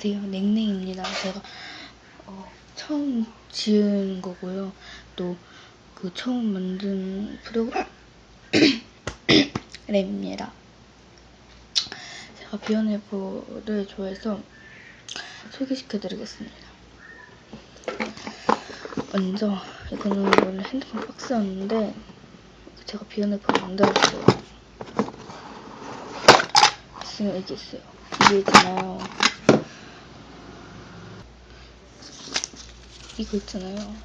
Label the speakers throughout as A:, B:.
A: 안녕하세요. 냉랭입니다. 제가 어, 처음 지은 거고요. 또 그 처음 만든 프로그램입니다. 제가 비욘에프를 좋아해서 소개시켜드리겠습니다. 먼저 이거는 원래 핸드폰 박스였는데 제가 비욘에프 만들었어요. 지금 여기 있어요. 이게 있잖아요. 이거 있잖아요.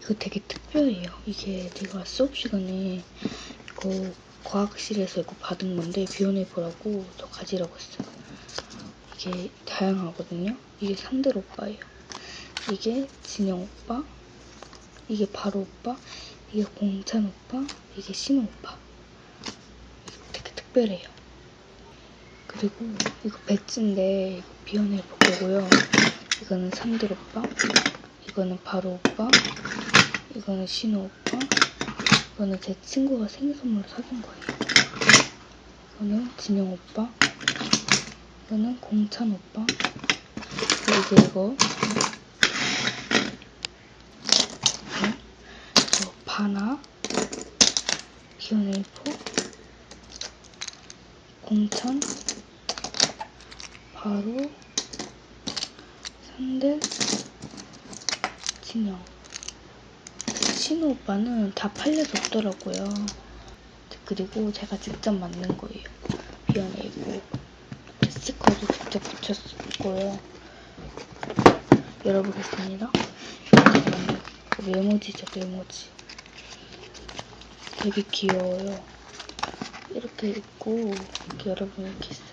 A: 이거 되게 특별해요. 이게 제가 수업 시간에 이거 과학실에서 이거 받은 건데 비욘에이프라고 저 가지라고 했어요. 이게 다양하거든요. 이게 상들 오빠예요. 이게 진영 오빠, 이게 바로 오빠, 이게 공찬 오빠, 이게 신호 오빠. 되게 특별해요. 그리고 이거 배지인데 비연을 볼 거고요. 이거는 산들 오빠, 이거는 바로 오빠, 이거는 신호 오빠, 이거는 제 친구가 생일 선물로 사준 거예요. 이거는 진영 오빠, 이거는 공찬 오빠, 그리고 이거 이거 바나, 비연일포, 공천, 바로, 산들, 진영. 신우 오빠는 다 팔려서 없더라고요. 그리고 제가 직접 만든 거예요. 있고 스티커도 직접 붙였고요. 열어보겠습니다. 메모지죠, 메모지. 되게 귀여워요. 이렇게 있고 이렇게 여러분 이렇게.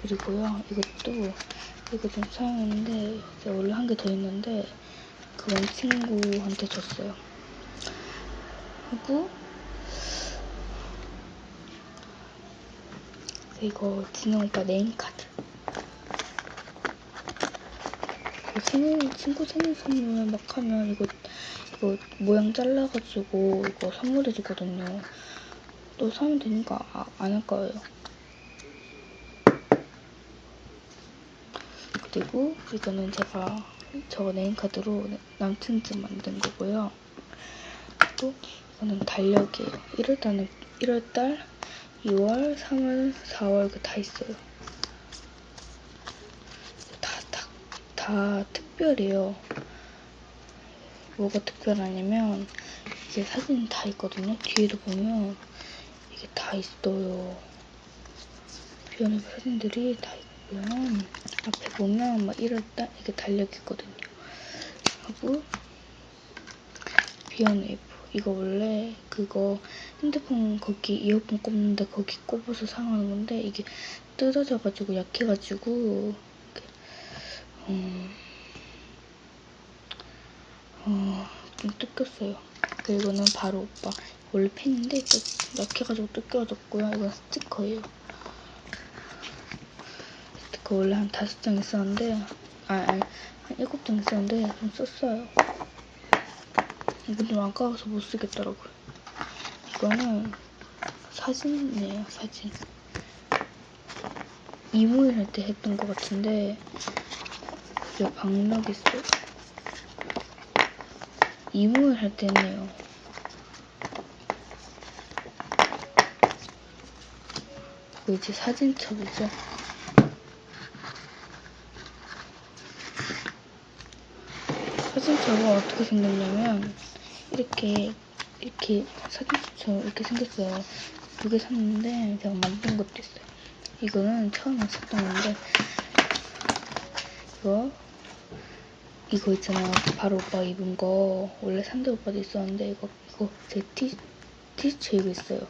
A: 그리고요 이것도 이거 좀 사용했는데 원래 한 개 더 있는데 그건 친구한테 줬어요. 하고 이거 진영 오빠 네임 카드. 그 생일 친구 생일 선물 막 하면 이거 이거 모양 잘라가지고 이거 선물해주거든요. 또 사면 되니까 아, 안할 거예요. 그리고 이거는 제가 저 네임카드로 남친 집 만든 거고요. 또 이거는 달력이에요. 1월달은 1월달, 2월, 3월, 4월 그 다 있어요. 다, 다, 다 특별해요. 뭐가 특별하냐면 이게 사진이 다 있거든요. 뒤에도 보면 이게 다 있어요. 비오는 사진들이 다 있고요. 앞에 보면 막 이럴때 이게 달력 있거든요. 하고 비오네이프 이거 원래 그거 핸드폰 거기 이어폰 꼽는데 거기 꼽아서 사용하는 건데 이게 뜯어져가지고 약해가지고 음, 어, 좀 뜯겼어요. 그리고는 바로 오빠. 원래 펜인데 또 약해가지고 뜯겨졌고요. 이건 스티커예요. 스티커 원래 한 다섯 장 있었는데, 아, 아니, 한 일곱 장 있었는데 좀 썼어요. 이거 좀 아까워서 못 쓰겠더라고요. 이거는 사진이에요, 사진. 이모일 할 때 했던 것 같은데, 이게 박력 있어요. 이모를 할때 했네요. 이제 사진첩이죠. 사진첩은 어떻게 생겼냐면 이렇게 이렇게 사진첩처럼 이렇게 생겼어요. 두 개 샀는데 제가 만든 것도 있어요. 이거는 처음에 샀던 건데 이거 이거 있잖아요. 바로 오빠 입은 거 원래 산대 오빠도 있었는데 이거 이거 제 티, 티셔츠 입고 있어요.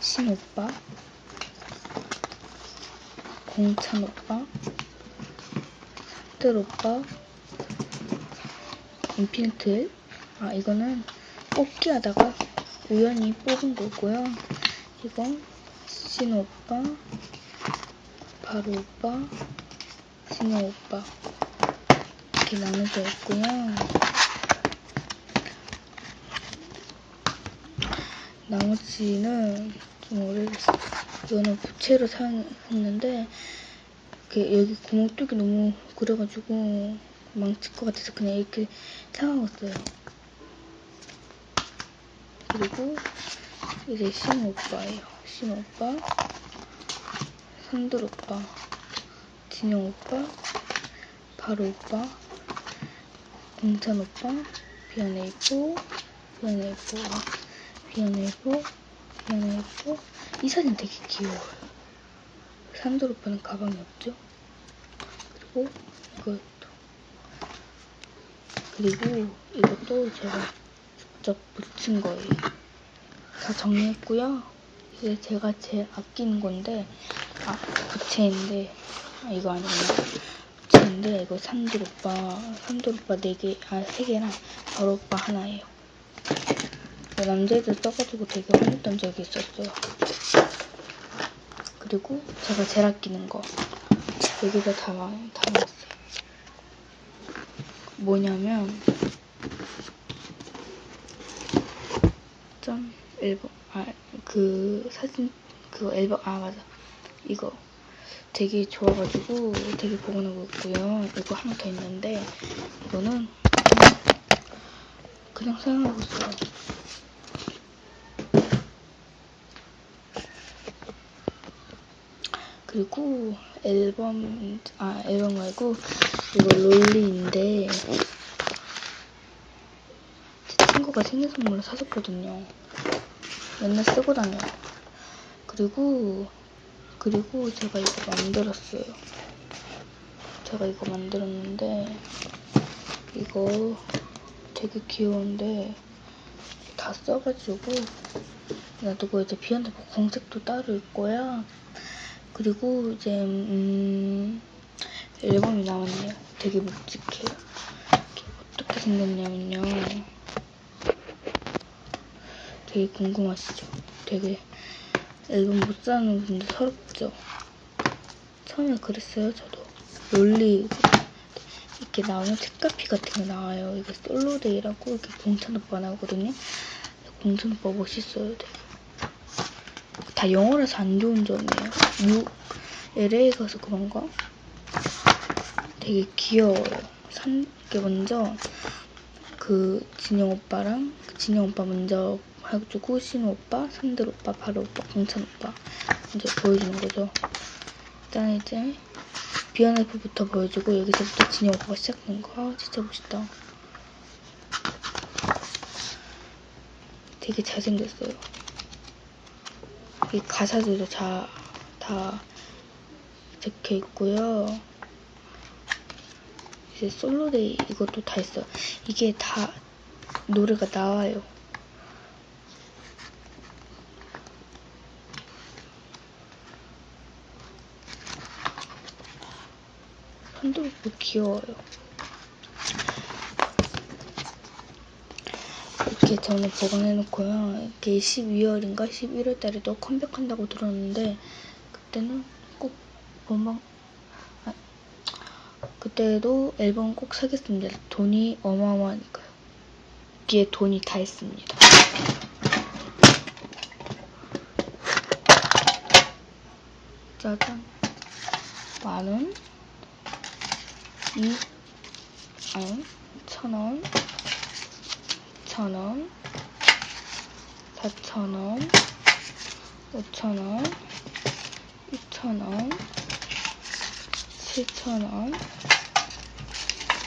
A: 신 오빠, 공찬 오빠, 산들 오빠, 인피니트. 아 이거는 뽑기 하다가 우연히 뽑은 거고요. 이건 신 오빠, 바로 오빠. 진호 오빠 이렇게 나눠져 있고요. 나머지는 좀 오래됐어. 이거는 부채로 샀는데 이렇게 여기 구멍 뚫기 너무 그래가지고 망칠 것 같아서 그냥 이렇게 사가봤어요. 그리고 이제 신우 오빠예요. 신우 오빠, 선들 오빠, 진영 오빠, 바로 오빠, 공찬 오빠, 비아네이포, 비아네이포, 비아네이포, 비아네이포. 이 사진 되게 귀여워요. 산들 오빠는 가방이 없죠? 그리고 이것도. 그리고 이것도 제가 직접 붙인 거예요. 다 정리했고요. 이게 제가 제일 아끼는 건데, 아, 부채인데, 아, 이거 아니구나. 부채인데, 이거 산들 오빠, 산들 오빠 4개, 아, 3개랑 바로 오빠 하나예요. 남자애들 써가지고 되게 화냈던 적이 있었어요. 그리고 제가 제일 아끼는 거. 여기다 담아, 담았어요. 뭐냐면, 짠, 앨범, 아, 그 사진, 그 앨범, 아, 맞아. 이거 되게 좋아가지고 되게 보관하고 있고요. 이거 하나 더 있는데, 이거는 그냥 사용하고 있어요. 그리고 앨범, 아, 앨범 말고, 이거 롤리인데, 제 친구가 생일 선물로 사줬거든요. 맨날 쓰고 다녀요. 그리고, 그리고 제가 이거 만들었어요. 제가 이거 만들었는데, 이거 되게 귀여운데, 다 써가지고, 놔두고 이제 비한테 공색도 따로 있고요. 그리고 이제 음 앨범이 나왔네요. 되게 묵직해요. 어떻게 생겼냐면요. 되게 궁금하시죠? 되게 앨범 못 사는 분들 서럽죠? 처음에 그랬어요, 저도. 롤리 이렇게 나오면 책가피 같은 거 나와요. 이게 솔로데이라고 이렇게 공찬 오빠 나오거든요. 공찬 오빠 멋있어요, 되게. 다 영어라서 안 좋은 점이에요. 유, LA 가서 그런가? 되게 귀여워요. 산, 게 먼저, 그, 진영 오빠랑, 그 진영 오빠 먼저 해가지고, 신우 오빠, 산들 오빠, 바로 오빠, 공찬 오빠. 이제 보여주는 거죠. 일단 이제, 비언에프부터 보여주고, 여기서부터 진영 오빠가 시작하는 거. 아, 진짜 멋있다. 되게 잘생겼어요. 이 가사들도 다, 다 적혀 있고요. 이제 솔로데이 이것도 다 있어요. 이게 다 노래가 나와요. 손들고 귀여워요. 이렇게 저는 보관해놓고요. 이게 12월인가 11월 달에 또 컴백한다고 들었는데 그때는 꼭 본방 아, 그때도 앨범 꼭 사겠습니다. 돈이 어마어마하니까요. 여기에 돈이 다 있습니다. 짜잔 만원 이 아니 천원 천원 사천원 오천원 이천원 칠천원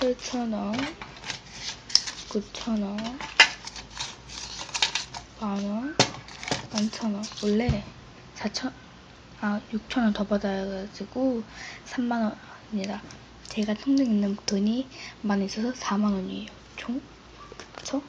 A: 팔천원 구천원 만원 만천원. 원래 사천 아 6천원 더 받아가지고 3만원입니다. 제가 통장 있는 돈이 많이 있어서 4만원이에요. 총? 그쵸?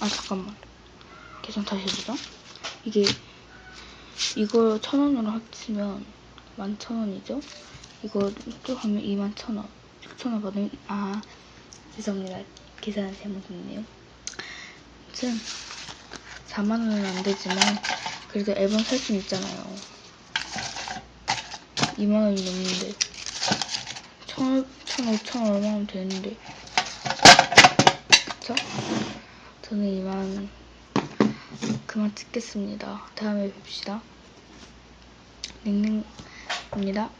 A: 아 잠깐만. 계산 다시 해보자. 이게 이걸 천 원으로 합치면 만천 원이죠? 이거 또 하면 이만 천원 육천 원 받으면 아 죄송합니다. 계산 잘못했네요. 아무튼 4만 원은 안 되지만 그래도 앨범 살 수 있잖아요. 2만 원이 넘는데 천, 천, 오천 얼마면 되는데. 그쵸? 저는 이만 그만 찍겠습니다. 다음에 뵙시다. 냉랭입니다.